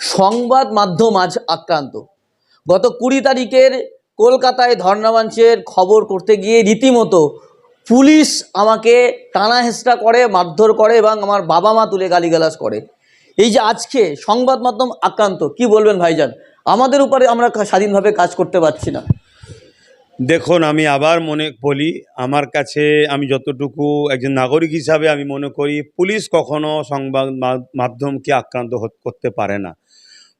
সংবাদ মাধ্যম আজ আক্রান্ত। গত কুড়ি তারিখের কলকাতায় ধর্ণামঞ্চের খবর করতে গিয়ে রীতিমতো পুলিশ আমাকে টানা করে, মারধর করে এবং আমার বাবা মা তুলে গালিগালাজ করে। এই যে আজকে সংবাদ মাধ্যম আক্রান্ত, কি বলবেন ভাইজান? আমাদের উপরে আমরা স্বাধীনভাবে কাজ করতে পারছি না। দেখুন, আমি আবার মনে বলি, আমার কাছে আমি যতটুকু একজন নাগরিক হিসাবে আমি মনে করি, পুলিশ কখনো সংবাদ মাধ্যমকে আক্রান্ত করতে পারে না।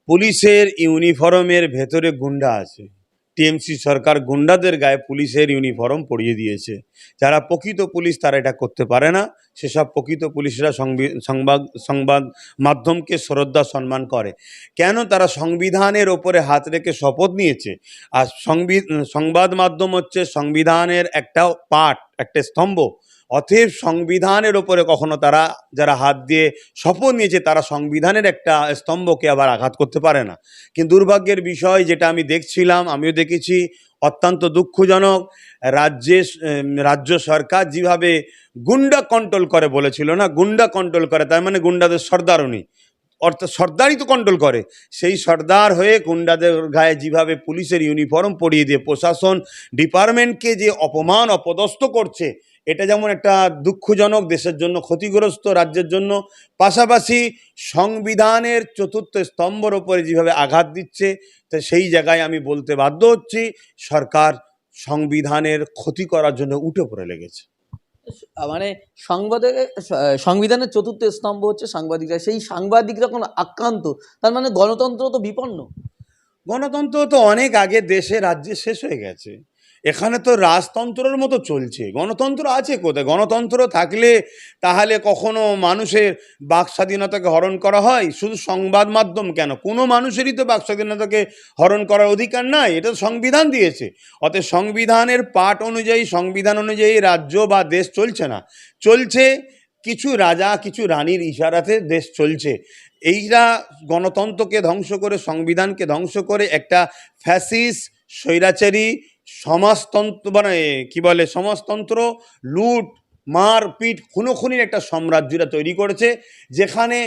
পুলিশের ইউনিফর্মের ভেতরে গুন্ডা আছে। টিএমসি সরকার গুন্ডাদের গায়ে পুলিশের ইউনিফর্ম পরিয়ে দিয়েছে। যারা প্রকৃত পুলিশ তারা এটা করতে পারে না। সেসব প্রকৃত পুলিশরা সংবাদ সংবাদ মাধ্যমকে শ্রদ্ধা, সম্মান করে। কেন তারা সংবিধানের ওপরে হাত রেখে শপথ নিয়েছে? আর সংবি, সংবাদ মাধ্যম হচ্ছে সংবিধানের একটা পার্ট একটা স্তম্ভ। অতএব সংবিধানের ওপরে কখনো তারা, যারা হাত দিয়ে শপথ নিয়েছে, তারা সংবিধানের একটা স্তম্ভকে আবার আঘাত করতে পারে না। কিন্তু দুর্ভাগ্যের বিষয় যেটা আমি দেখছিলাম, আমিও দেখেছি, অত্যন্ত দুঃখজনক, রাজ্যে রাজ্য সরকার যেভাবে গুন্ডা কন্ট্রোল করে বলেছিল না, গুন্ডা কন্ট্রোল করে, তার মানে গুন্ডাদের সর্দার উনি অর্থাৎ সর্দারই তো কন্ট্রোল করে। সেই সর্দার হয়ে গুন্ডাদের গায়ে যেভাবে পুলিশের ইউনিফর্ম পরিয়ে দিয়ে প্রশাসন ডিপার্টমেন্টকে যে অপমান, অপদস্থ করছে এটা যেমন একটা দুঃখজনক দেশের জন্য ক্ষতিগ্রস্ত রাজ্যের জন্য পাশাপাশি সংবিধানের চতুর্থ স্তম্ভর ওপরে যেভাবে আঘাত দিচ্ছে তো সেই জায়গায় আমি বলতে বাধ্য হচ্ছি সরকার সংবিধানের ক্ষতি করার জন্য উঠে পড়ে লেগেছে। মানে সংবাদে সংবিধানের চতুর্থ স্তম্ভ হচ্ছে সাংবাদিকরা সেই সাংবাদিকরা কোনো আক্রান্ত তার মানে গণতন্ত্র তো বিপন্ন। গণতন্ত্র তো অনেক আগে দেশে রাজ্যে শেষ হয়ে গেছে। এখানে তো রাজতন্ত্রের মতো চলছে। গণতন্ত্র আছে কোথায়? গণতন্ত্র থাকলে তাহলে কখনো মানুষের বাক স্বাধীনতাকে হরণ করা হয়? শুধু সংবাদ মাধ্যম কেন? কোনো মানুষেরই তো বাক স্বাধীনতাকে হরণ করার অধিকার নাই। এটা তো সংবিধান দিয়েছে। অতএব সংবিধানের পাঠ অনুযায়ী, সংবিধান অনুযায়ী রাজ্য বা দেশ চলছে না। চলছে কিছু রাজা, কিছু রানীর ইশারাতে দেশ চলছে। এইরা গণতন্ত্রকে ধ্বংস করে, সংবিধানকে ধ্বংস করে একটা ফ্যাসিস স্বৈরাচারী সমাজতন্ত্র মানে কি বলে, সমাজতন্ত্র লুট, মার, পিট, খুনোখুনির একটা সাম্রাজ্যরা তৈরি করেছে, যেখানে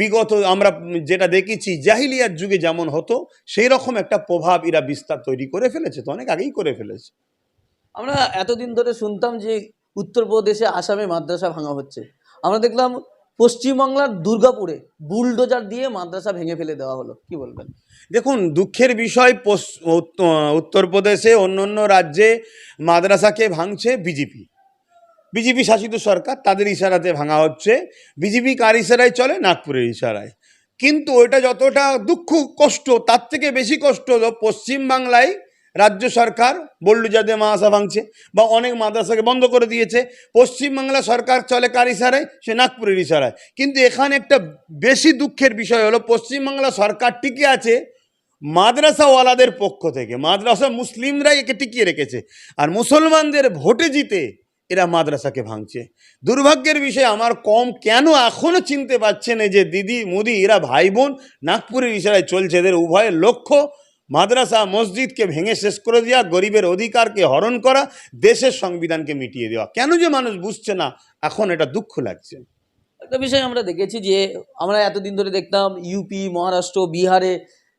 বিগত আমরা যেটা দেখেছি, জাহিলিয়ার যুগে যেমন হতো সেই রকম একটা প্রভাব এরা বিস্তার তৈরি করে ফেলেছে, তো অনেক আগেই করে ফেলেছে। আমরা এতদিন ধরে শুনতাম যে উত্তরপ্রদেশে আসামে মাদ্রাসা ভাঙা হচ্ছে। আমরা দেখলাম পশ্চিমবাংলার দুর্গাপুরে বুলডোজার দিয়ে মাদ্রাসা ভেঙে ফেলে দেওয়া হলো। কি বলবেন? দেখুন, দুঃখের বিষয় উত্তরপ্রদেশে অন্য অন্য রাজ্যে মাদ্রাসাকে ভাঙছে বিজেপি। বিজেপি শাসিত সরকার, তাদের ইশারাতে ভাঙা হচ্ছে। বিজেপি কার ইশারায় চলে? নাগপুরের ইশারায়। কিন্তু ওইটা যতটা দুঃখ, কষ্ট, তার থেকে বেশি কষ্ট হলো পশ্চিমবাংলায় রাজ্য সরকার বল্লু যাতে মাদ্রাসা ভাঙছে বা অনেক মাদ্রাসাকে বন্ধ করে দিয়েছে। পশ্চিমবাংলা সরকার চলে কার ইশারায়? সে নাগপুরের ইশারায়। কিন্তু এখানে একটা বেশি দুঃখের বিষয় হলো, পশ্চিমবাংলা সরকার টিকে আছে মাদ্রাসাওয়ালাদের পক্ষ থেকে। মাদ্রাসা মুসলিমরাই একে টিকিয়ে রেখেছে। আর মুসলমানদের ভোটে জিতে এরা মাদ্রাসাকে ভাঙছে। দুর্ভাগ্যের বিষয়, আমার কম কেন এখনও চিনতে পারছে না যে দিদি, মুদি, এরা ভাই বোন নাগপুরের ইশারায় চলছে। এদের উভয়ের লক্ষ্য মাদ্রাসা, মসজিদকে ভেঙে শেষ করে দেওয়া গরিবের অধিকারকে হরণ করা, দেশের সংবিধানকে মিটিয়ে দেওয়া। কেন যে মানুষ বুঝছে না, এখন এটা দুঃখ লাগছে। একটা বিষয় আমরা দেখেছি যে, আমরা এতদিন ধরে দেখতাম ইউপি মহারাষ্ট্র, বিহারে,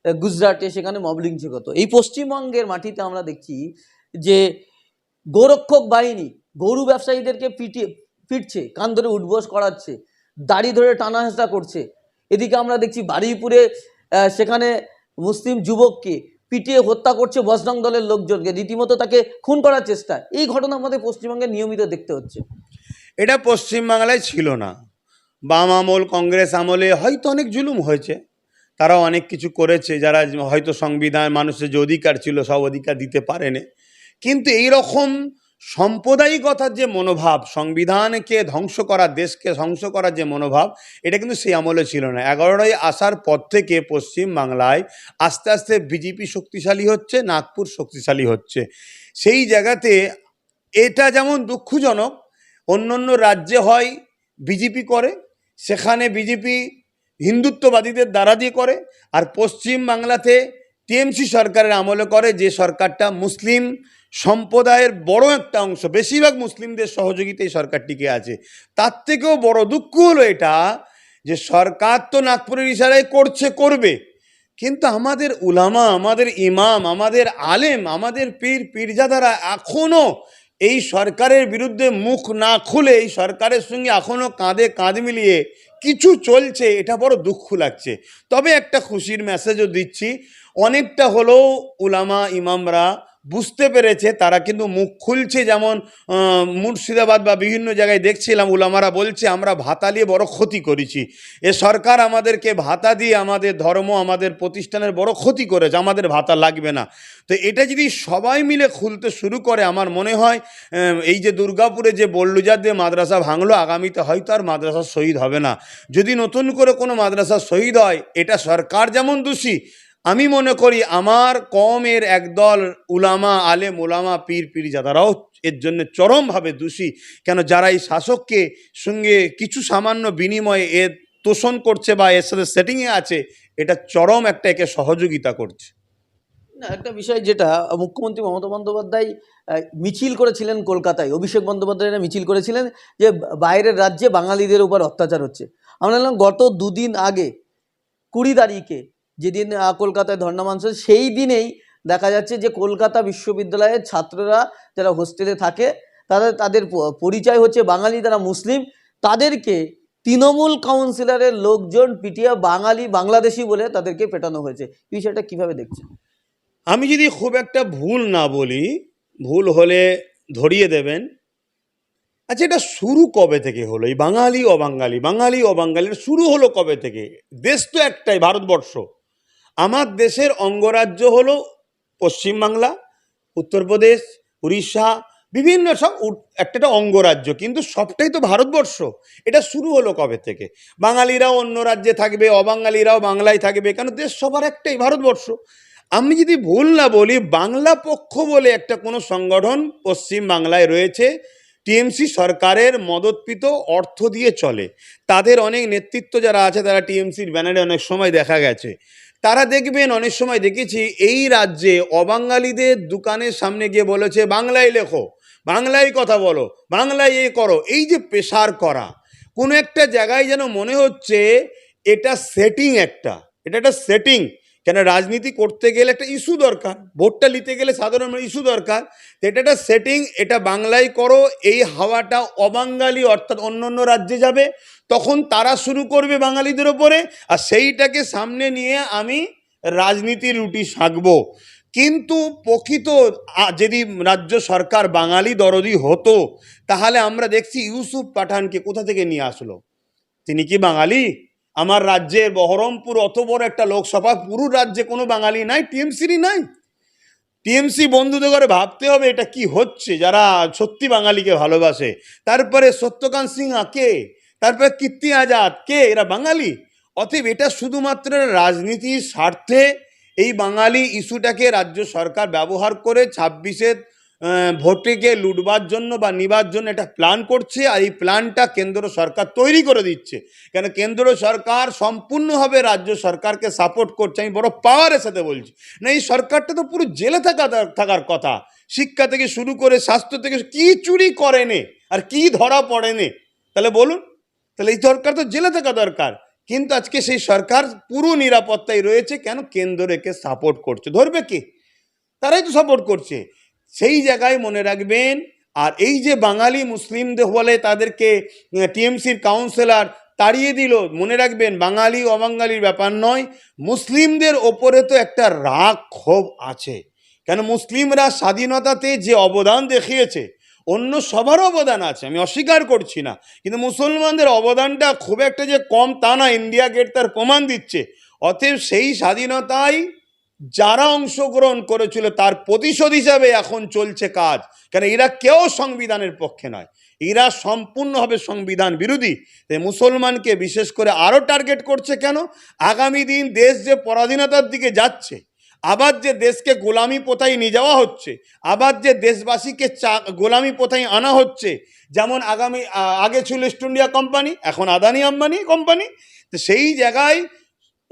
গুজরাটে সেখানে মবলিং কত এই পশ্চিমবঙ্গের মাটিতে আমরা দেখছি যে, গোরক্ষক বাহিনী গরু ব্যবসায়ীদেরকে পিটিয়ে, পিটছে, কান ধরে উঠবোস করাচ্ছে, দাড়ি ধরে টানা হেঁচড়া করছে। এদিকে আমরা দেখছি বারুইপুরে সেখানে মুসলিম যুবককে পিটিয়ে হত্যা করছে বজরং দলের লোকজনকে। রীতিমতো তাকে খুন করার চেষ্টা। এই ঘটনা আমাদের পশ্চিমবঙ্গে নিয়মিত দেখতে হচ্ছে। এটা পশ্চিমবাংলায় ছিল না। বাম আমল, কংগ্রেস আমলে হয়তো অনেক জুলুম হয়েছে। তারা অনেক কিছু করেছে, যারা হয়তো সংবিধান, মানুষের যে অধিকার ছিল, সব অধিকার দিতে পারেনি। কিন্তু এই রকম সাম্প্রদায়িকতার যে মনোভাব, সংবিধানকে ধ্বংস করা, দেশকে ধ্বংস করার যে মনোভাব, এটা কিন্তু সেই আমলে ছিল না। এগারোটাই আসার পর থেকে পশ্চিম বাংলায় আস্তে আস্তে বিজেপি শক্তিশালী হচ্ছে, নাগপুর শক্তিশালী হচ্ছে। সেই জায়গাতে এটা যেমন দুঃখজনক অন্য অন্য রাজ্যে হয় বিজেপি করে, সেখানে বিজেপি হিন্দুত্ববাদীদের দ্বারা দিয়ে করে, আর পশ্চিম বাংলাতে টিএমসি সরকারের আমলে করে, যে সরকারটা মুসলিম সম্প্রদায়ের বড় একটা অংশ, বেশিরভাগ মুসলিমদের সহযোগিতায় সরকার টিকে আছে। তার থেকেও বড় দুঃখ হলো এটা যে সরকার তো নাগপুরের ইশারায় করছে, করবে। কিন্তু আমাদের উলামা, আমাদের ইমাম, আমাদের আলেম, আমাদের পীর, পীরজাদারা এখনও এই সরকারের বিরুদ্ধে মুখ না খুলে, এই সরকারের সঙ্গে এখনও কাঁধে কাঁধ মিলিয়ে কিছু চলছে, এটা বড় দুঃখ লাগছে। তবে একটা খুশির মেসেজও দিচ্ছি, অনেকটা হলেও উলামা, ইমামরা বুঝতে পেরেছে, তারা কিন্তু মুখ খুলছে যেমন মুর্শিদাবাদ বা বিভিন্ন জায়গায় দেখছিলাম, উলামারা বলছে, আমরা ভাতা নিয়ে বড় ক্ষতি করেছি। এ সরকার আমাদেরকে ভাতা দিয়ে আমাদের ধর্ম, আমাদের প্রতিষ্ঠানের বড় ক্ষতি করেছে, আমাদের ভাতা লাগবে না। তো এটা যদি সবাই মিলে খুলতে শুরু করে, আমার মনে হয় এই যে দুর্গাপুরে যে বল্লুজার দিয়ে মাদ্রাসা ভাঙলো, আগামীতে হয়তো আর মাদ্রাসা শহীদ হবে না। যদি নতুন করে কোনো মাদ্রাসা শহীদ হয়, এটা সরকার যেমন দোষী আমি মনে করি আমার কমের একদল উলামা, আলেম উলামা, পীর পীর যাদারাও এর জন্য চরমভাবে দোষী। কেন যারা এই শাসককে সঙ্গে কিছু সামান্য বিনিময়ে এর তোষণ করছে বা এর সাথে সেটিংয়ে আছে, এটা চরম একটা একে সহযোগিতা করছে। না, একটা বিষয় যেটা, মুখ্যমন্ত্রী মমতা বন্দ্যোপাধ্যায় মিছিল করেছিলেন কলকাতায়, অভিষেক বন্দ্যোপাধ্যায়রা মিছিল করেছিলেন যে বাইরের রাজ্যে বাঙালিদের উপর অত্যাচার হচ্ছে। আমরা গত দুদিন আগে কুড়ি তারিখে যেদিন কলকাতায় ধর্ণা মানস সেই দিনেই দেখা যাচ্ছে যে কলকাতা বিশ্ববিদ্যালয়ের ছাত্ররা যারা হোস্টেলে থাকে, তাদের তাদের পরিচয় হচ্ছে বাঙালি তারা মুসলিম, তাদেরকে তৃণমূল কাউন্সিলরের লোকজন পিটিয়ে বাঙালি, বাংলাদেশি বলে তাদেরকে পেটানো হয়েছে। বিষয়টা কীভাবে দেখছেন? আমি যদি খুব একটা ভুল না বলি, ভুল হলে ধরিয়ে দেবেন। আচ্ছা এটা শুরু কবে থেকে হলো? এই বাঙালি, অবাঙালি, বাঙালি, অবাঙালির শুরু হলো কবে থেকে? দেশ তো একটাই, ভারতবর্ষ। আমার দেশের অঙ্গরাজ্য হলো পশ্চিমবাংলা উত্তরপ্রদেশ, উড়িষ্যা, বিভিন্ন সব একটা একটা অঙ্গরাজ্য। কিন্তু সবটাই তো ভারতবর্ষ। এটা শুরু হলো কবে থেকে? বাঙালিরাও অন্য রাজ্যে থাকবে, অবাঙালিরাও বাংলায় থাকবে, কেন দেশ সবার একটাই ভারতবর্ষ? আমি যদি ভুল না বলি, বাংলা পক্ষ বলে একটা কোনো সংগঠন পশ্চিম বাংলায় রয়েছে, টিএমসি সরকারের মদতপিত অর্থ দিয়ে চলে। তাদের অনেক নেতৃত্ব যারা আছে, তারা টিএমসির ব্যানারে অনেক সময় দেখা গেছে। তারা দেখবেন, অনেক সময় দেখেছি, এই রাজ্যে অবাঙালিদের দোকানের সামনে গিয়ে বলেছে, বাংলায় লেখো, বাংলায় কথা বলো, বাংলায় এ করো। এই যে পেশার করা, কোনো একটা জায়গায় যেন মনে হচ্ছে, এটা সেটিং একটা, এটা একটা সেটিং কেন রাজনীতি করতে গেলে একটা ইস্যু দরকার? ভোটটা নিতে গেলে সাধারণ ইস্যু দরকার। তো এটা একটা সেটিং এটা বাংলায় করো, এই হাওয়াটা অবাঙ্গালি অর্থাৎ অন্য অন্য রাজ্যে যাবে, তখন তারা শুরু করবে বাঙালিদের ওপরে, আর সেইটাকে সামনে নিয়ে আমি রাজনীতির রুটি সাঁকবো। কিন্তু প্রকৃত যদি রাজ্য সরকার বাঙালি দরদি হতো, তাহলে আমরা দেখছি ইউসুফ পাঠানকে কোথা থেকে নিয়ে আসলো? তিনি কি বাঙালি? আমার রাজ্যের বহরমপুর অত বড় একটা লোকসভা, পুরো রাজ্যে কোনো বাঙালি নাই, টিএমসিরই নাই। টিএমসি বন্ধুদের করে ভাবতে হবে এটা কি হচ্ছে, যারা সত্যি বাঙালিকে ভালোবাসে। তারপরে সত্যকান্ত সিংহা কে? তারপরে কীর্তি আজাদ কে? এরা বাঙালি। অতএব এটা শুধুমাত্র রাজনীতির স্বার্থে এই বাঙালি ইস্যুটাকে রাজ্য সরকার ব্যবহার করে ছাব্বিশের ভোটেকে লুটবার জন্য বা নিবার জন্য একটা প্ল্যান করছে আর এই প্ল্যানটা কেন্দ্র সরকার তৈরি করে দিচ্ছে। কেন কেন্দ্র সরকার সম্পূর্ণভাবে রাজ্য সরকারকে সাপোর্ট করছে, আমি বড় পাওয়ারের সাথে বলছি। না, এই সরকারটা তো পুরো জেলে থাকা থাকার কথা। শিক্ষা থেকে শুরু করে স্বাস্থ্য থেকে কি চুরি করেনে আর কি ধরা পড়েনে? তাহলে বলুন, তাহলে এই সরকার তো জেলে থাকা দরকার। কিন্তু আজকে সেই সরকার পুরো নিরাপত্তায় রয়েছে, কেন কেন্দ্র একে সাপোর্ট করছে? ধরবে কে? তারাই তো সাপোর্ট করছে। সেই জায়গায় মনে রাখবেন, আর এই যে বাঙালি মুসলিমদের বলে তাদেরকে টিএমসির কাউন্সিলর তাড়িয়ে দিল, মনে রাখবেন বাঙালি অবাঙালির ব্যাপার নয়, মুসলিমদের ওপরে তো একটা রাগ ক্ষোভ আছে। কেন মুসলিমরা স্বাধীনতাতে যে অবদান দেখিয়েছে, অন্য সবার অবদান আছে, আমি অস্বীকার করছি না, কিন্তু মুসলমানদের অবদানটা খুব একটা যে কম তা না, ইন্ডিয়া গেট তার প্রমাণ দিচ্ছে। অতএব সেই স্বাধীনতায় যারা অংশগ্রহণ করেছিল তার প্রতিশোধ হিসাবে এখন চলছে কাজ। কেন এরা কেউ সংবিধানের পক্ষে নয়। এরা সম্পূর্ণভাবে সংবিধান বিরোধী। তাই মুসলমানকে বিশেষ করে আরও টার্গেট করছে কেন? আগামী দিন দেশ যে পরাধীনতার দিকে যাচ্ছে, আবার যে দেশকে গোলামি পোতায় নিয়ে যাওয়া হচ্ছে, আবার যে দেশবাসীকে চা, গোলামি পোতায় আনা হচ্ছে, যেমন আগামী আগে ছিল ইস্ট ইন্ডিয়া কোম্পানি, এখন আদানি আম্বানি কোম্পানি, তো সেই জায়গায়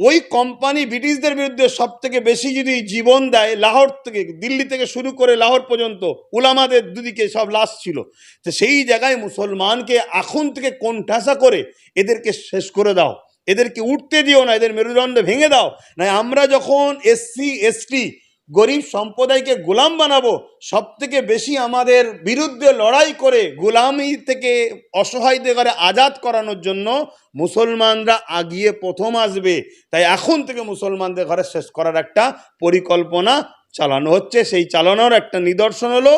ওই কোম্পানি ব্রিটিশদের বিরুদ্ধে সব থেকে বেশি যদি জীবন দেয়, লাহোর থেকে, দিল্লি থেকে শুরু করে লাহোর পর্যন্ত উলামাদের দুদিকে সব লাশ ছিল। তো সেই জায়গায় মুসলমানকে এখন থেকে কোণঠাসা করে এদেরকে শেষ করে দাও। এদেরকে উঠতে দিও না, এদের মেরুদণ্ড ভেঙে দাও। না আমরা যখন এসসি, এসটি গরিব সম্প্রদায়কে গোলাম বানাবো সব থেকে বেশি আমাদের বিরুদ্ধে লড়াই করে গোলামি থেকে অসহায়দের ঘরে আজাদ করানোর জন্য মুসলমানরা আগিয়ে প্রথম আসবে। তাই এখন থেকে মুসলমানদের ঘরে শেষ করার একটা পরিকল্পনা চালানো হচ্ছে। সেই চালানোর একটা নিদর্শন হলো,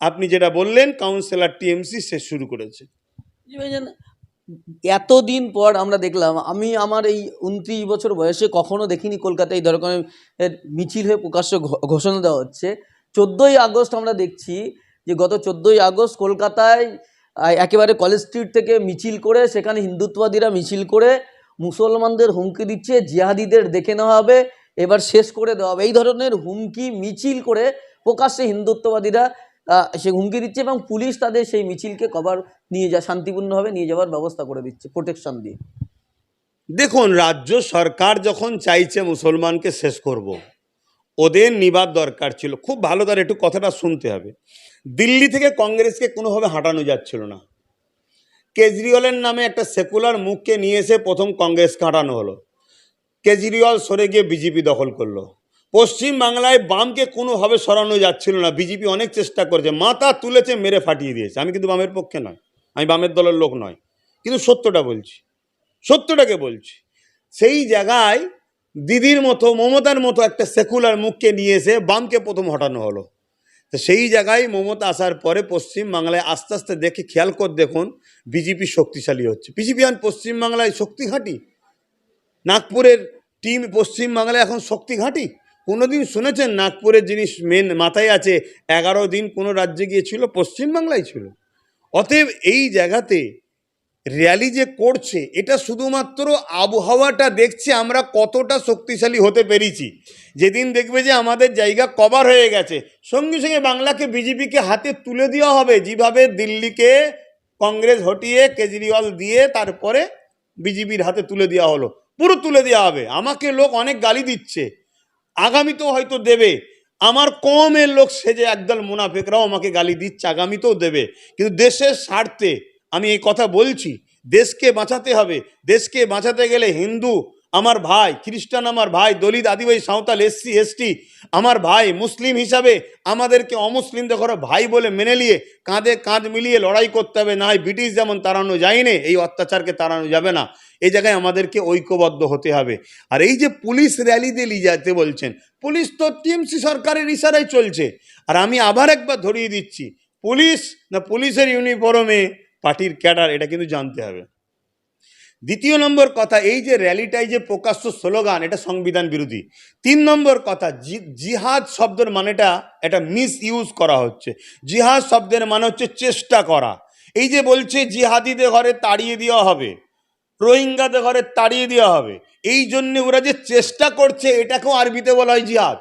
আপনি যেটা বললেন কাউন্সিলর টিএমসি শেষ শুরু করেছে। এতদিন পর আমরা দেখলাম, আমি আমার এই উনত্রিশ বছর বয়সে কখনো দেখিনি কলকাতায় এই ধরনের মিছিল হয়ে প্রকাশ্য ঘোষণা দেওয়া হচ্ছে। চোদ্দোই আগস্ট আমরা দেখছি যে গত চোদ্দোই আগস্ট কলকাতায় একেবারে কলেজ স্ট্রিট থেকে মিছিল করে সেখানে হিন্দুত্ববাদীরা মিছিল করে মুসলমানদের হুমকি দিচ্ছে, জিহাদিদের দেখে নেওয়া হবে, এবার শেষ করে দেওয়া হবে। এই ধরনের হুমকি, মিছিল করে প্রকাশ্যে হিন্দুত্ববাদীরা সে হুমকি দিচ্ছে এবং পুলিশ তাদের সেই মিছিলকে কভার নিয়ে যা, শান্তিপূর্ণভাবে নিয়ে যাওয়ার ব্যবস্থা করে দিচ্ছে প্রোটেকশন দিয়ে। দেখুন, রাজ্য সরকার যখন চাইছে মুসলমানকে শেষ করব। ওদের নিবার দরকার ছিল। খুব ভালো তার একটু কথাটা শুনতে হবে। দিল্লি থেকে কংগ্রেসকে কোনোভাবে হাঁটানো যাচ্ছিল না। কেজরিওয়ালের নামে একটা সেকুলার মুখকে নিয়ে এসে প্রথম কংগ্রেসকে হাঁটানো হলো। কেজরিওয়াল সরে গিয়ে বিজেপি দখল করল। পশ্চিম বাংলায় বামকে কোনোভাবে সরানো যাচ্ছিল না। বিজেপি অনেক চেষ্টা করেছে, মাথা তুলেছে, মেরে ফাটিয়ে দিয়েছে। আমি কিন্তু বামের পক্ষে নয়, আমি বামের দলের লোক নয়। কিন্তু সত্যটা বলছি, সত্যটাকে বলছি। সেই জায়গায় দিদির মতো, মমতার মতো একটা সেকুলার মুখকে নিয়ে এসে বামকে প্রথম হটানো হলো। তো সেই জায়গায় মমতা আসার পরে পশ্চিম বাংলায় আস্তে আস্তে দেখে, খেয়াল করে দেখুন, বিজেপি শক্তিশালী হচ্ছে। বিজেপি আন পশ্চিম বাংলায় শক্তি ঘাঁটি নাগপুরের টিম পশ্চিম বাংলায় এখন শক্তি ঘাঁটি কোনোদিন শুনেছেন নাগপুরের জিনিস মেন মাথায় আছে, এগারো দিন কোনো রাজ্যে গিয়েছিল পশ্চিম বাংলায় ছিল। অতএব এই জায়গাতে র্যালি যে করছে, এটা শুধুমাত্র আবহাওয়াটা দেখছে আমরা কতটা শক্তিশালী হতে পেরেছি। যেদিন দেখবে যে আমাদের জায়গা কভার হয়ে গেছে, সঙ্গে সঙ্গে বাংলাকে বিজেপিকে হাতে তুলে দেওয়া হবে, যেভাবে দিল্লিকে কংগ্রেস হটিয়ে কেজরিওয়াল দিয়ে তারপরে বিজেপির হাতে তুলে দেওয়া হলো। পুরো তুলে দেওয়া হবে। আমাকে লোক অনেক গালি দিচ্ছে। আগামীতেও হয়তো দেবে। আমার কমের লোক সেজে একদল মুনাফেকরাও আমাকে গালি দিচ্ছে, আগামীতেও দেবে। কিন্তু দেশের স্বার্থে আমি এই কথা বলছি, দেশকে বাঁচাতে হবে। দেশকে বাঁচাতে গেলে হিন্দু আমার ভাই, খ্রিস্টান আমার ভাই, দলিত, আদিবাসী, সাঁওতাল এসসি এসটি আমার ভাই, মুসলিম হিসাবে আমাদেরকে অমুসলিমদের ঘরে ভাই বলে মেনে নিয়ে কাঁধে কাঁধ মিলিয়ে লড়াই করতে হবে, না ব্রিটিশ যেমন তাড়ানো যায়নি, এই অত্যাচারকে তাড়ানো যাবে না। এই জায়গায় আমাদেরকে ঐক্যবদ্ধ হতে হবে। আর এই যে পুলিশ র্যালি দিয়ে নিয়ে যেতে বলছেন, পুলিশ তো টিএমসি সরকারের ইশারায় চলছে। আর আমি আবার একবার ধরিয়ে দিচ্ছি, পুলিশ না পুলিশের ইউনিফর্মে পার্টির ক্যাডার, এটা কিন্তু জানতে হবে। দ্বিতীয় নম্বর কথা, এই যে র্যালিটাই যে প্রকাশ্য স্লোগান, এটা সংবিধান বিরোধী। তিন নম্বর কথা জিহাদ শব্দের মানেটা এটা মিস ইউজ করা হচ্ছে। জিহাদ শব্দের মানে হচ্ছে চেষ্টা করা। এই যে বলছে, জিহাদিদের ঘরে তাড়িয়ে দেওয়া হবে, রোহিঙ্গাদের ঘরে তাড়িয়ে দেওয়া হবে, এই জন্য ওরা যে চেষ্টা করছে, এটাকেও আরবিতে বলা হয় জিহাদ।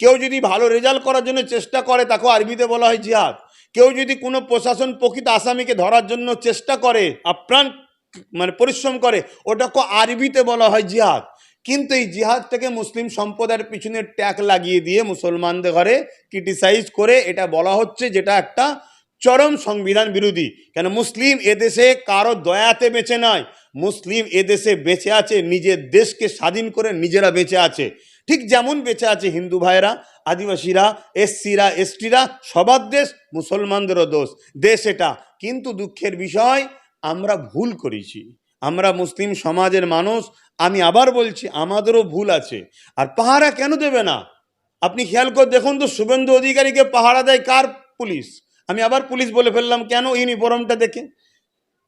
কেউ যদি ভালো রেজাল্ট করার জন্য চেষ্টা করে, তাকেও আরবিতে বলা হয় জিহাদ। কেউ যদি কোনো প্রশাসন প্রকৃত আসামিকে ধরার জন্য চেষ্টা করে, আপ্রাণ মানে পরিশ্রম করে, ওটাকে আরবিতে বলা হয় জিহাদ। কিন্তু এই জিহাদটাকে মুসলিম সম্প্রদায়ের পিছনে ট্যাগ লাগিয়ে দিয়ে মুসলমানদের ঘরে ক্রিটিসাইজ করে এটা বলা হচ্ছে যেটা একটা চরম সংবিধান বিরোধী। কেন মুসলিম এদেশে কারও দয়াতে বেঁচে নয়। মুসলিম এদেশে বেঁচে আছে, নিজের দেশকে স্বাধীন করে নিজেরা বেঁচে আছে। ঠিক যেমন বেঁচে আছে হিন্দু ভাইরা আদিবাসীরা, এসসিরা, এসটিরা, সবার দেশ মুসলমানদেরও দোষ। দেশ এটা। কিন্তু দুঃখের বিষয় আমরা ভুল করেছি। আমরা মুসলিম সমাজের মানুষ, আমি আবার বলছি, আমাদেরও ভুল আছে। আর পাহারা কেন দেবে না? আপনি খেয়াল করে দেখুন তো, শুভেন্দু অধিকারীকে পাহারা দেয় কার পুলিশ? আমি আবার পুলিশ বলে ফেললাম, কেন ইউনিফর্মটা দেখে?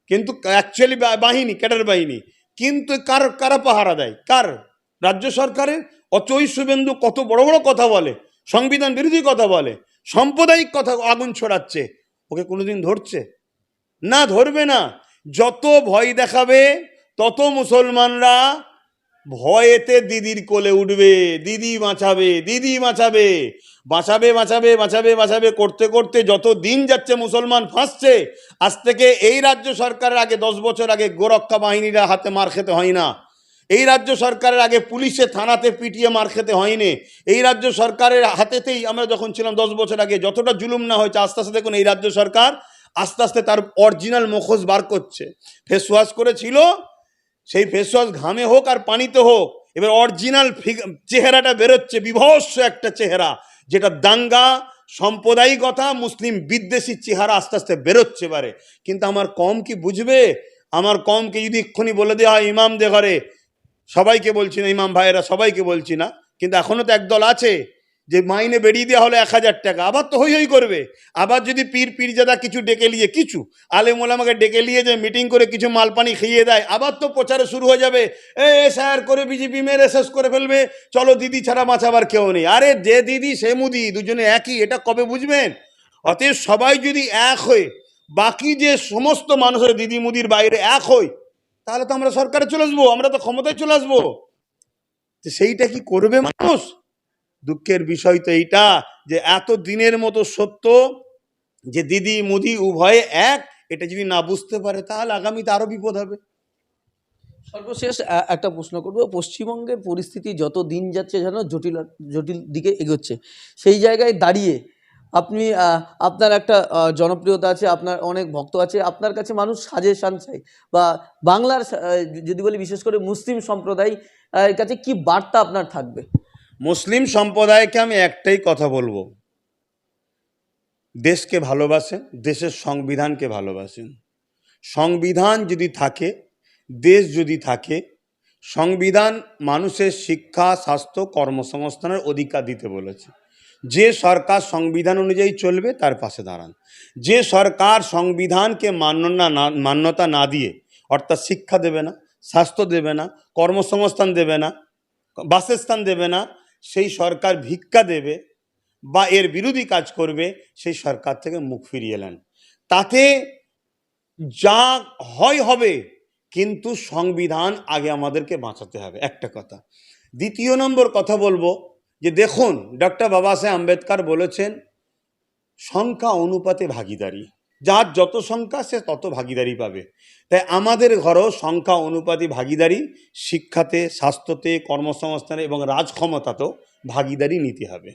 কিন্তু অ্যাকচুয়ালি বাহিনী, ক্যাডার বাহিনী, কিন্তু কার, কারা পাহারা দেয়? কার? রাজ্য সরকারের? অচৈ শুভেন্দু কত বড় বড় কথা বলে, সংবিধান বিরোধী কথা বলে, সাম্প্রদায়িক কথা আগুন ছড়াচ্ছে। ওকে কোনোদিন ধরছে? না, ধরবে না। যত ভয় দেখাবে, তত মুসলমানরা ভয়েতে দিদির কোলে উঠবে। দিদি বাঁচাবে দিদি বাঁচাবে। বাঁচাবে বাঁচাবে বাঁচাবে বাঁচাবে করতে করতে যত দিন যাচ্ছে মুসলমান ফাঁসছে, আজ থেকে এই রাজ্য সরকারের আগে দশ বছর আগে গোরক্ষা বাহিনীরা হাতে মার খেতে হয় না। এই রাজ্য সরকারের আগে পুলিশে থানাতে পিটিয়ে মার খেতে হয়নি এই রাজ্য সরকারের হাতেতেই আমরা যখন ছিলাম দশ বছর আগে, যতটা জুলুম না হয়েছে, আস্তে আস্তে দেখুন এই রাজ্য সরকার আস্তে আস্তে তার অরিজিনাল মুখোশ বার করছে। ফেস ওয়াশ করেছিল, সেই ফেস ওয়াশ ঘামে হোক আর পানিতে হোক, এবার অরিজিনাল চেহারাটা বেরোচ্ছে বিভৎস একটা চেহারা, যেটা দাঙ্গা, সাম্প্রদায়িকতা, মুসলিম বিদ্বেষী চেহারা আস্তে আস্তে বেরোচ্ছে এবারে। কিন্তু আমার কম কি বুঝবে? আমার কমকে যদি এক্ষুনি বলে দেওয়া হয় ইমামদের ঘরে। সবাইকে বলছি না, ইমাম ভাইয়েরা সবাইকে বলছি না, কিন্তু এখনও তো একদল আছে। যে মাইনে বেরিয়ে দেওয়া হলো এক হাজার টাকা। আবার তো হই হই করবে। আবার যদি পীর, পীরজাদা কিছু ডেকে নিয়ে, কিছু আলেম ওলামাকে ডেকে নিয়ে যে মিটিং করে কিছু মালপানি খাইয়ে দেয়, আবার তো প্রচারে শুরু হয়ে যাবে। এ স্যার করে বিজেপি মেরে শেষ করে ফেলবে। চলো দিদি ছাড়া বাঁচাবার কেউ নেই। আরে যে দিদি, সে মুদি, দুজনে একই, এটা কবে বুঝবেন? অতএব সবাই যদি এক হয়ে, বাকি যে সমস্ত মানুষের দিদি মুদির বাইরে এক হই, তাহলে তো আমরা সরকারে চলে আসব, আমরা তো ক্ষমতায় চলে আসব। সেইটা কি করবে মানুষ? দুঃখের বিষয় তো এইটা যে এত দিনের মতো সত্য যে দিদি মুদি উভয়ে এক, এটা যদি না বুঝতে পারে তাহলে আগামীতে আরও বিপদ হবে। সর্বশেষ একটা প্রশ্ন করব। পশ্চিমবঙ্গের পরিস্থিতি যত দিন যাচ্ছে যেন জটিল জটিল দিকে এগোচ্ছে, সেই জায়গায় দাঁড়িয়ে আপনি আপনার একটা জনপ্রিয়তা আছে, আপনার অনেক ভক্ত আছে, আপনার কাছে মানুষ সাজেশান চাই বা বাংলার যদি বলি বিশেষ করে মুসলিম সম্প্রদায় কাছে কি বার্তা আপনার থাকবে? মুসলিম সম্প্রদায়কে আমি একটাই কথা বলব। দেশকে ভালোবাসেন, দেশের সংবিধানকে ভালোবাসেন। সংবিধান যদি থাকে, দেশ যদি থাকে, সংবিধান মানুষের শিক্ষা, স্বাস্থ্য, কর্মসংস্থানের অধিকার দিতে বলেছে। যে সরকার সংবিধান অনুযায়ী চলবে, তার পাশে দাঁড়ান। যে সরকার সংবিধানকে মান্যতা না মান্যতা না দিয়ে, অর্থাৎ শিক্ষা দেবে না, স্বাস্থ্য দেবে না, কর্মসংস্থান দেবে না, বাসস্থান দেবে না সেই সরকার ভিক্ষা দেবে বা এর বিরোধী কাজ করবে, সেই সরকার থেকে মুখ ফিরিয়ে নেন। তাতে যা হয় হবে, কিন্তু সংবিধান আগে আমাদেরকে বাঁচাতে হবে। একটা কথা। দ্বিতীয় নম্বর কথা বলব, যে দেখুন, ডক্টর বাবা সাহেব আম্বেদকর বলেছেন, সংখ্যা অনুপাতে ভাগিদারি। যার যত সংখ্যা সে তত ভাগিদারি পাবে। তাই আমাদের ঘরেও সংখ্যা অনুপাতে ভাগিদারি, শিক্ষাতে, স্বাস্থ্যতে, কর্মসংস্থানে এবং রাজক্ষমতাতেও ভাগিদারি নিতে হবে।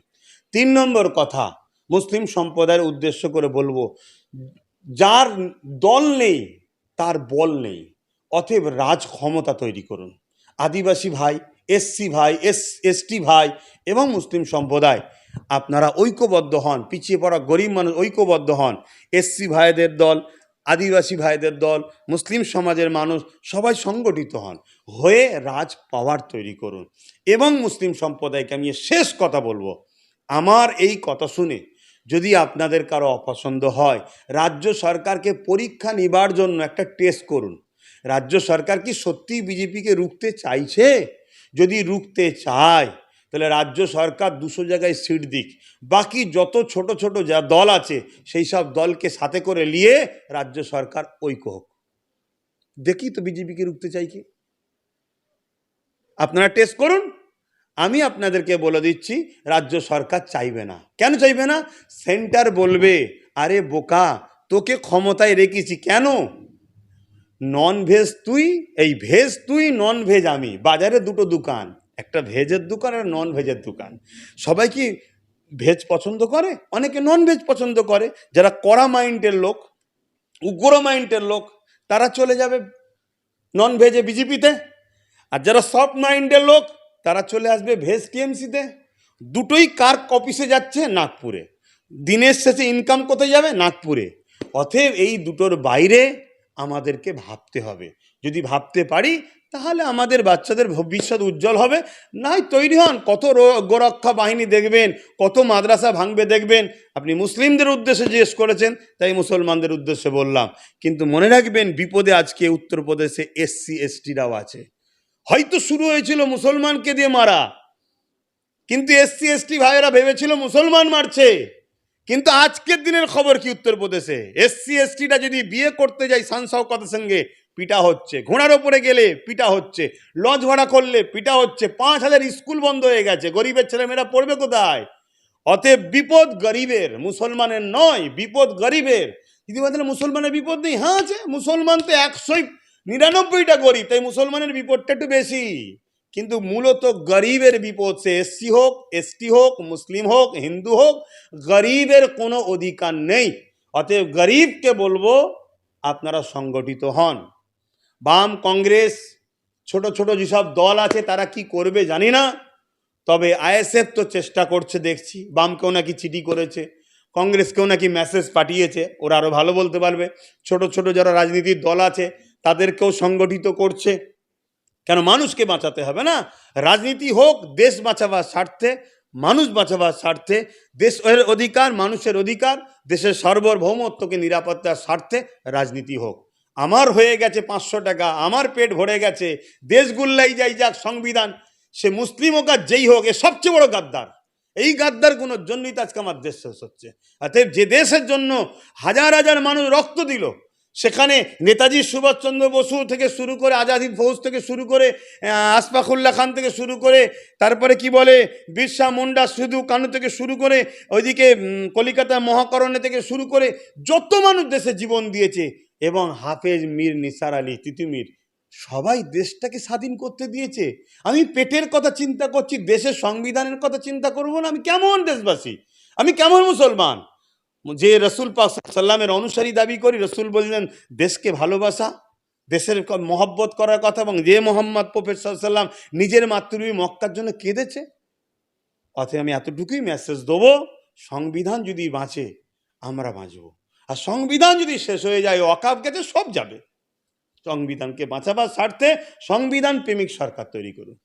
তিন নম্বর কথা, মুসলিম সম্প্রদায়ের উদ্দেশ্য করে বলব, যার দল নেই, তার বল নেই, অতএব রাজ ক্ষমতা তৈরি করুন। আদিবাসী ভাই, এসসি ভাই, এস, এসটি ভাই এবং মুসলিম সম্প্রদায় আপনারা ঐক্যবদ্ধ হন, পিছিয়ে পড়া গরিব মানুষ ঐক্যবদ্ধ হন। এসসি ভাইদের দল, আদিবাসী ভাইদের দল, মুসলিম সমাজের মানুষ সবাই সংগঠিত হন, হয়ে রাজ পাওয়ার তৈরি করুন। এবং মুসলিম সম্প্রদায়কে আমি শেষ কথা বলব, আমার এই কথা শুনে যদি আপনাদের কারও অপছন্দ হয়, রাজ্য সরকারকে পরীক্ষা নেবার জন্য একটা টেস্ট করুন। রাজ্য সরকার কি সত্যিই বিজেপিকে রুখতে চাইছে? যদি রুখতে চায় তাহলে রাজ্য সরকার দুশো জায়গায় সিট দিক। বাকি যত ছোট ছোট যা দল আছে, সেই সব দলকে সাথে করে নিয়ে রাজ্য সরকার ঐক্য হোক। দেখি তো বিজেপিকে রুখতে চাই কি? আপনারা টেস্ট করুন। আমি আপনাদেরকে বলে দিচ্ছি, রাজ্য সরকার চাইবে না। কেন চাইবে না? সেন্টার বলবে, আরে বোকা, তোকে ক্ষমতায় রেখেছি কেন? নন ভেজ তুই, এই ভেজ তুই নন ভেজ আমি। বাজারে দুটো দোকান। একটা ভেজের দোকান আর নন ভেজের দোকান। সবাই কি ভেজ পছন্দ করে? অনেকে নন ভেজ পছন্দ করে। যারা কড়া মাইন্ডের লোক, উগ্র মাইন্ডের লোক, তারা চলে যাবে নন ভেজে বিজেপিতে আর যারা সফট মাইন্ডের লোক, তারা চলে আসবে ভেজ টিএমসিতে দুটোই কার অফিসে যাচ্ছে? নাগপুরে। দিনের শেষে ইনকাম কোথায় যাবে? নাগপুরে। অতএব এই দুটোর বাইরে আমাদেরকে ভাবতে হবে। যদি ভাবতে পারি তাহলে আমাদের বাচ্চাদের ভবিষ্যৎ উজ্জ্বল হবে। নাই তৈরি হন, কত গোরক্ষা বাহিনী দেখবেন, কত মাদ্রাসা ভাঙবে দেখবেন। আপনি মুসলিমদের উদ্দেশ্যে জিজ্ঞেস করেছেন, তাই মুসলমানদের উদ্দেশ্যে বললাম। কিন্তু মনে রাখবেন, বিপদে আজকে উত্তরপ্রদেশে এসসি, এসটিরাও আছে। হয়তো শুরু হয়েছিল মুসলমানকে দিয়ে মারা। কিন্তু এসসি, এসটি ভাইয়েরা ভেবেছিল মুসলমান মারছে। কিন্তু আজকের দিনের খবর কি উত্তরপ্রদেশে? এসসি এসটিটা যদি বিয়ে করতে যায় সানসাউকতের সঙ্গে পিটা হচ্ছে। ঘোড়ার ওপরে গেলে পিটা হচ্ছে। লজ ভাড়া করলে পিটা হচ্ছে। পাঁচ হাজার স্কুল বন্ধ হয়ে গেছে। গরিবের ছেলেমেয়েরা পড়বে কোথায়? অতএব বিপদ গরিবের, মুসলমানের নয়, বিপদ গরিবের। যদি বলেন মুসলমানের বিপদ নেই? হ্যাঁ আছে। মুসলমান তো একশোই, নিরানব্বইটা গরিব, তাই মুসলমানের বিপদটা একটু বেশি। কিন্তু মূলত গরিবের বিপদ সে এসসি হোক, এসটি হোক, মুসলিম হোক, হিন্দু হোক, গরিবের কোনো অধিকার নেই। অতএব গরিবকে বলব, আপনারা সংগঠিত হন। বাম কংগ্রেস, ছোট ছোট যেসব দল আছে তারা কি করবে জানি না। তবে আইএসএফ তো চেষ্টা করছে দেখছি, বামকেও নাকি চিঠি করেছে, কংগ্রেসকেও নাকি মেসেজ পাঠিয়েছে, ওরা আরও ভালো বলতে পারবে। ছোট ছোট যারা রাজনীতির দল আছে, তাদেরকেও সংগঠিত করছে। কেন মানুষকে বাঁচাতে হবে না? রাজনীতি হোক, দেশ বাঁচাবার স্বার্থে, মানুষ বাঁচাবার স্বার্থে, দেশের অধিকার মানুষের অধিকার, দেশের সার্বভৌমত্বকে নিরাপত্তার স্বার্থে রাজনীতি হোক। আমার হয়ে গেছে পাঁচশো টাকা, আমার পেট ভরে গেছে, দেশ গুল্লাই যাই যাক সংবিধান। সে মুসলিম হোক আর যেই হোক, এ সবচেয়ে বড় গাদ্দার। এই গাদ্দারগুলোর জন্যই তো আজকে আমার দেশ শেষ হচ্ছে। অতএব যে দেশের জন্য হাজার হাজার মানুষ রক্ত দিল, সেখানে নেতাজি সুভাষচন্দ্র বসু থেকে শুরু করে, আজাদ হিন্দ ফৌজ থেকে শুরু করে আসফাকুল্লা খান থেকে শুরু করে, তারপরে কি বলে, বিরসা মুন্ডা শুধু কানু থেকে শুরু করে, ওইদিকে কলিকাতা মহাকরণে থেকে শুরু করে, যত মানুষ দেশে জীবন দিয়েছে এবং হাফেজ মীর, নিসার আলী তিতুমির সবাই দেশটাকে স্বাধীন করতে দিয়েছে। আমি পেটের কথা চিন্তা করছি, দেশের সংবিধানের কথা চিন্তা করব না, আমি কেমন দেশবাসী? আমি কেমন মুসলমান? যে রসুল সাল্লামের অনুসারী দাবি করি, রসুল বললেন, দেশকে ভালোবাসা, দেশের মহব্বত করার কথা এবং যে মোহাম্মদ প্রফেট সাল্লাম নিজের মাতৃভূমি মক্কার জন্য কেঁদেছে। অতএব আমি এতটুকুই মেসেজ দেবো, সংবিধান যদি বাঁচে, আমরা বাঁচব। আর সংবিধান যদি শেষ হয়ে যায়, অকাপ গেছে, সব যাবে। সংবিধানকে বাঁচাবার স্বার্থে সংবিধান প্রেমিক সরকার তৈরি করুন।